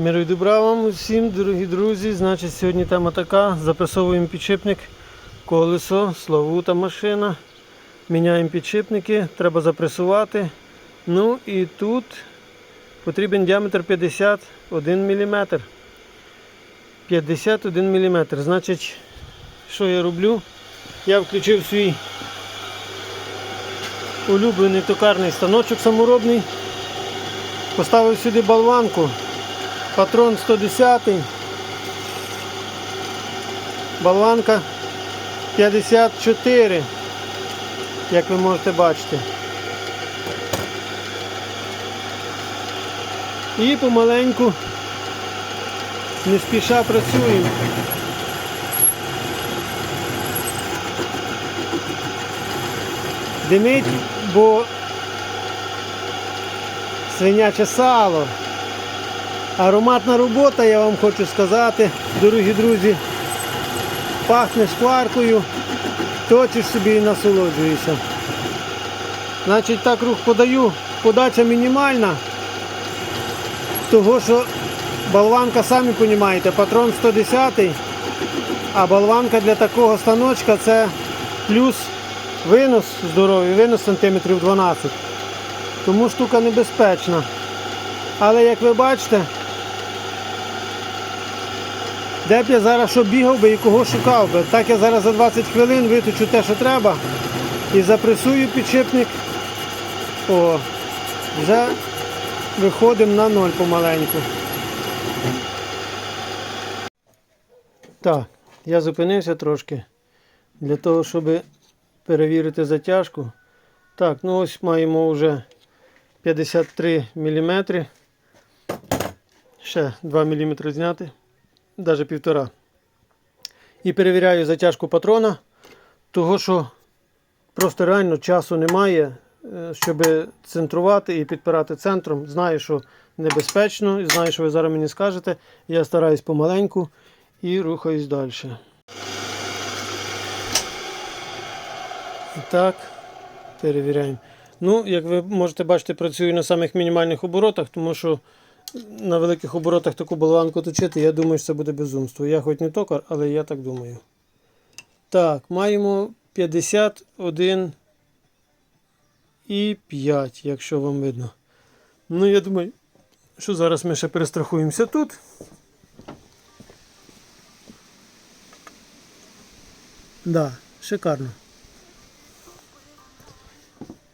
Миру і добра вам усім, дорогі друзі. Значить, сьогодні тема така. Запресовуємо підшипник, колесо, славута машина. Міняємо підшипники, треба запресувати. Ну і тут потрібен діаметр 51 мм. 51 мм. Значить, що я роблю? Я включив свій улюблений токарний станочок саморобний. Поставив сюди болванку. Патрон 110. Болванка 54, як ви можете бачити. І помаленьку, не спіша працюємо. Димить, бо свиняче сало. Ароматна робота, я вам хочу сказати, дорогі друзі. Пахне шкваркою, точиш собі і насолоджуєшся. Значить, так рух подаю, подача мінімальна. Того, що болванка, самі розумієте, патрон 110, а болванка для такого станочка це плюс винос здоровий, винос сантиметрів 12. Тому штука небезпечна. Але як ви бачите, де б я зараз що бігав би і кого шукав би. Так я зараз за 20 хвилин виточу те, що треба, і запресую підшипник. О, вже виходимо на ноль помаленьку. Так, я зупинився трошки для того, щоб перевірити затяжку. Так, ну ось маємо вже 53 мм. Ще 2 мм зняти, навіть півтора. І перевіряю затяжку патрона, того що просто реально часу немає, е, щоб центрувати і підпирати центром. Знаю, що небезпечно, і знаю, що ви зараз мені скажете. Я стараюсь помаленьку і рухаюсь далі. І так, перевіряємо. Ну, як ви можете бачити, працюю на самих мінімальних оборотах, тому що на великих оборотах таку болванку точити, я думаю, що це буде безумство. Я хоч не токар, але я так думаю. Так, маємо 51 і 5, якщо вам видно. Ну, я думаю, що зараз ми ще перестрахуємося тут. Да, шикарно.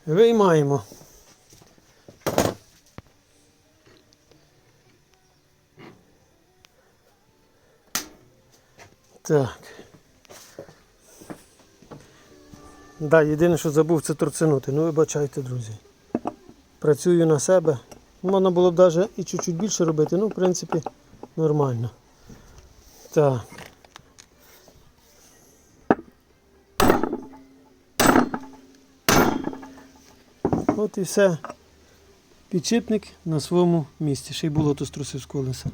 Виймаємо. Так. Да, єдине, що забув, це торцинути. Ну, вибачайте, друзі. Працюю на себе. Можна було б навіть і чуть-чуть більше робити, ну, в принципі, нормально. Так. От і все. Підшипник на своєму місці. Ще й було то струсив з колеса.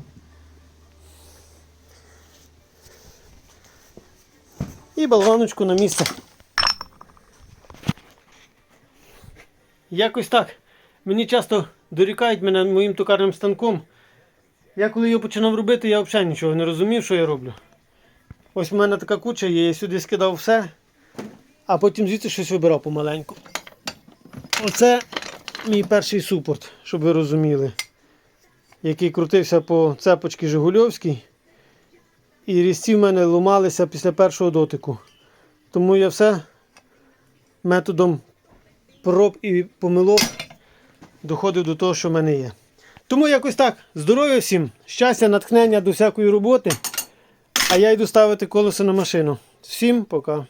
І болваночку на місце. Якось так. Мені часто дорікають мене моїм токарним станком. Я коли його починав робити, я взагалі нічого не розумів, що я роблю. Ось в мене така куча є, я сюди скидав все, а потім звідси щось вибирав помаленьку. Оце мій перший супорт, щоб ви розуміли, який крутився по цепочці Жигульовській. І різці в мене ломалися після першого дотику. Тому я все методом проб і помилок доходив до того, що в мене є. Тому якось так. Здоров'я всім, щастя, натхнення до всякої роботи. А я йду ставити колесо на машину. Всім пока.